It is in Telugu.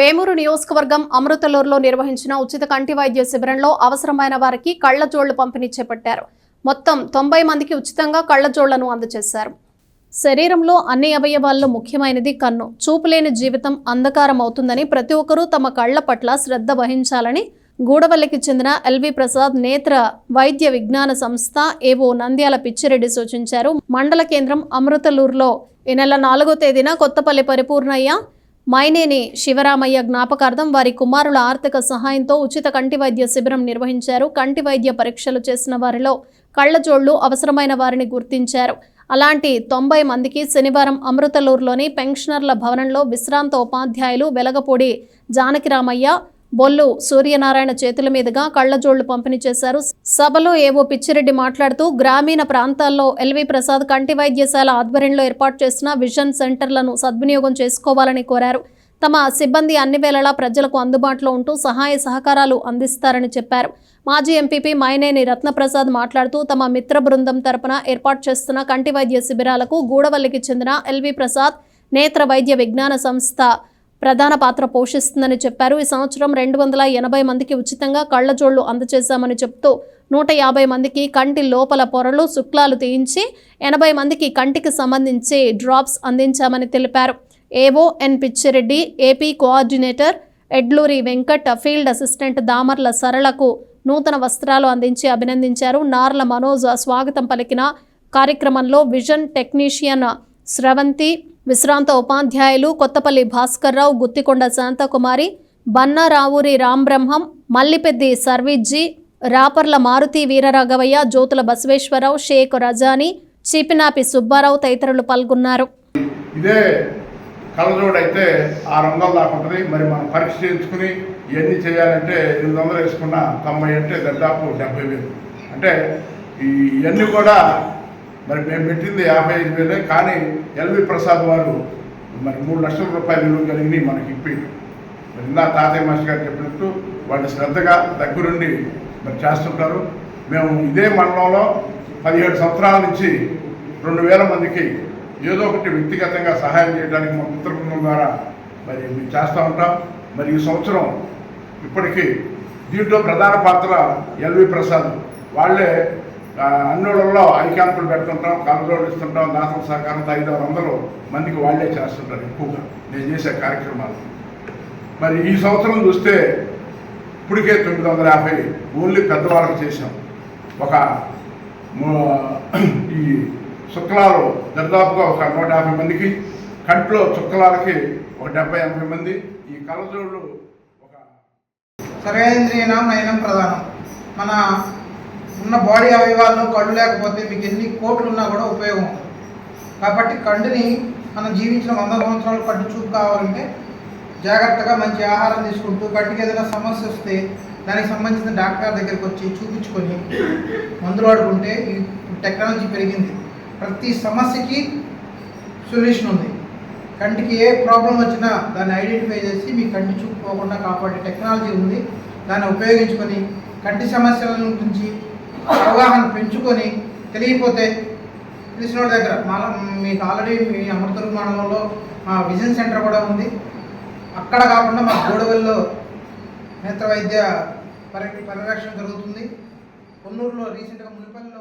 వేమూరు నియోజకవర్గం అమృతలూరులో నిర్వహించిన ఉచిత కంటి వైద్య శిబిరంలో అవసరమైన వారికి కళ్ళజోళ్ళు పంపిణీ చేపట్టారు. మొత్తం తొంభై మందికి ఉచితంగా కళ్ళజోళ్ళను అందజేశారు. శరీరంలో అన్ని అవయవాల్లో ముఖ్యమైనది కన్ను. చూపులేని జీవితం అంధకారం అవుతుందని ప్రతి ఒక్కరూ తమ కళ్ళ పట్ల శ్రద్ధ వహించాలని గూడవల్లికి చెందిన ఎల్వి ప్రసాద్ నేత్ర వైద్య విజ్ఞాన సంస్థ ఏవో నంద్యాల పిచ్చిరెడ్డి సూచించారు. మండల కేంద్రం అమృతలూరులో ఈ నెల నాలుగో తేదీన కొత్తపల్లి పరిపూర్ణయ్య మైనేని శివరామయ్య జ్ఞాపకార్థం వారి కుమారుల ఆర్థిక సహాయంతో ఉచిత కంటి వైద్య శిబిరం నిర్వహించారు. కంటి వైద్య పరీక్షలు చేసిన వారిలో కళ్ళజోళ్ళు అవసరమైన వారిని గుర్తించారు. అలాంటి తొంభై మందికి శనివారం అమృతలూరులోని పెన్షనర్ల భవనంలో విశ్రాంత ఉపాధ్యాయులు వెలగపూడి జానకిరామయ్య బొల్లు సూర్యనారాయణ చేతుల మీదుగా కళ్ళజోళ్ళు పంపిణీ చేశారు. సభలో ఏవో పిచ్చిరెడ్డి మాట్లాడుతూ గ్రామీణ ప్రాంతాల్లో ఎల్వి ప్రసాద్ కంటి వైద్యశాల ఆధ్వర్యంలో ఏర్పాటు చేసిన విజన్ సెంటర్లను సద్వినియోగం చేసుకోవాలని కోరారు. తమ సిబ్బంది అన్ని వేళలా ప్రజలకు అందుబాటులో ఉంటూ సహాయ సహకారాలు అందిస్తారని చెప్పారు. మాజీ ఎంపీపీ మైనేని రత్నప్రసాద్ మాట్లాడుతూ తమ మిత్ర బృందం తరపున ఏర్పాటు చేస్తున్న కంటి వైద్య శిబిరాలకు గూడవల్లికి చెందిన ఎల్వి ప్రసాద్ నేత్ర వైద్య విజ్ఞాన సంస్థ ప్రధాన పాత్ర పోషిస్తుందని చెప్పారు. ఈ సంవత్సరం రెండు వందల ఎనభై మందికి ఉచితంగా కళ్ళజోళ్ళు అందజేశామని చెప్తూ నూట యాభై మందికి కంటి లోపల పొరలు శుక్లాలు తీయించి ఎనభై మందికి కంటికి సంబంధించి డ్రాప్స్ అందించామని తెలిపారు. AO N Pichireddy AP coordinator Edluri Venkat field assistant Damarla సరళకు నూతన వస్త్రాలు అందించి అభినందించారు. నార్ల మనోజ్ స్వాగతం పలికిన కార్యక్రమంలో విజన్ టెక్నీషియన్ స్రవంతి విశ్రాంత ఉపాధ్యాయులు కొత్తపల్లి భాస్కర్రావు గుత్తికొండ శాంతకుమారి బన్నారావూరి రాంబ్రహ్మం మల్లిపెద్ది సర్విజ్జి రాపర్ల మారుతి వీరరాఘవయ్య జ్యోతుల బసవేశ్వరరావు షేక్ రజాని చీపినాపి సుబ్బారావు తదితరులు పాల్గొన్నారు. ఇదే కళ్ళజోడు ఆ రంగం దాకుంటుంది. మరి మనం పరీక్ష చేయించుకుని ఇవన్నీ చేయాలంటే ఎనిమిది వందలు వేసుకున్న తొంభై అంటే దాదాపు డెబ్బై వేలు. అంటే ఇవన్నీ కూడా మరి మేము పెట్టింది యాభై ఐదు వేలే కానీ ఎల్వి ప్రసాద్ వారు మరి మూడు లక్షల రూపాయలు విలువ కలిగి మనకి ఇప్పి మరి ఇందా తాతయ్య మాస్టర్ గారు చెప్పినట్టు వాళ్ళు శ్రద్ధగా దగ్గరుండి మరి చేస్తుంటారు. మేము ఇదే మండలంలో పదిహేడు సంవత్సరాల నుంచి రెండు వేల మందికి ఏదో ఒకటి వ్యక్తిగతంగా సహాయం చేయడానికి మా మిత్ర బృందం ద్వారా మరి మేము చేస్తూ ఉంటాం. మరి ఈ సంవత్సరం ఇప్పటికీ దీంట్లో ప్రధాన పాత్ర ఎల్వి ప్రసాద్. వాళ్ళే అన్నోళ్ళల్లో అన్నోళ్ళలో ఐ క్యాంపులు పెడుతుంటాం కలజోళ్ళు ఇస్తుంటాం దాతల సహకారంతో ఐదు ఆరు వందలు మందికి వాళ్ళే చేస్తుంటారు ఎక్కువగా. నేను చేసే కార్యక్రమాలు. మరి ఈ సంవత్సరం చూస్తే ఇప్పటికే తొమ్మిది వందల యాభై ఓన్లీ పెద్దవాళ్ళకి చేసాం ఒక ఈ శుక్లాలు దాదాపుగా ఒక నూట యాభై మందికి కంట్లో చుక్కలాలకి ఒక డెబ్బై ఎనభై మంది ఈ కలజోళ్ళు ఒక సర్వేంద్రియనం నయనం ప్రధానం. మన ఉన్న బాడీ అవయవాలను కళ్ళు లేకపోతే మీకు ఎన్ని కోట్లు ఉన్నా కూడా ఉపయోగం కాబట్టి కంటిని మనం జీవించిన వంద సంవత్సరాలు కంటి చూపు కావాలంటే జాగ్రత్తగా మంచి ఆహారం తీసుకుంటూ కంటికి ఏదైనా సమస్య వస్తే దానికి సంబంధించిన డాక్టర్ దగ్గరికి వచ్చి చూపించుకొని మందులు వాడుకుంటే ఈ టెక్నాలజీ పెరిగింది. ప్రతి సమస్యకి సొల్యూషన్ ఉంది. కంటికి ఏ ప్రాబ్లం వచ్చినా దాన్ని ఐడెంటిఫై చేసి మీ కంటి చూపు పోకుండా కాపాడే టెక్నాలజీ ఉంది. దాన్ని ఉపయోగించుకొని కంటి సమస్యల నుంచి అవగాహన పెంచుకొని తెలియకపోతే తెలిసిన దగ్గర. మన మీకు ఆల్రెడీ మీ అమృతూరు మండలంలో మా విజన్ సెంటర్ కూడా ఉంది. అక్కడ కాకుండా మా గోడవల్లో నేత్ర వైద్య పరి పరిరక్షణ జరుగుతుంది. కొన్నూరులో రీసెంట్గా మునిపల్లిలో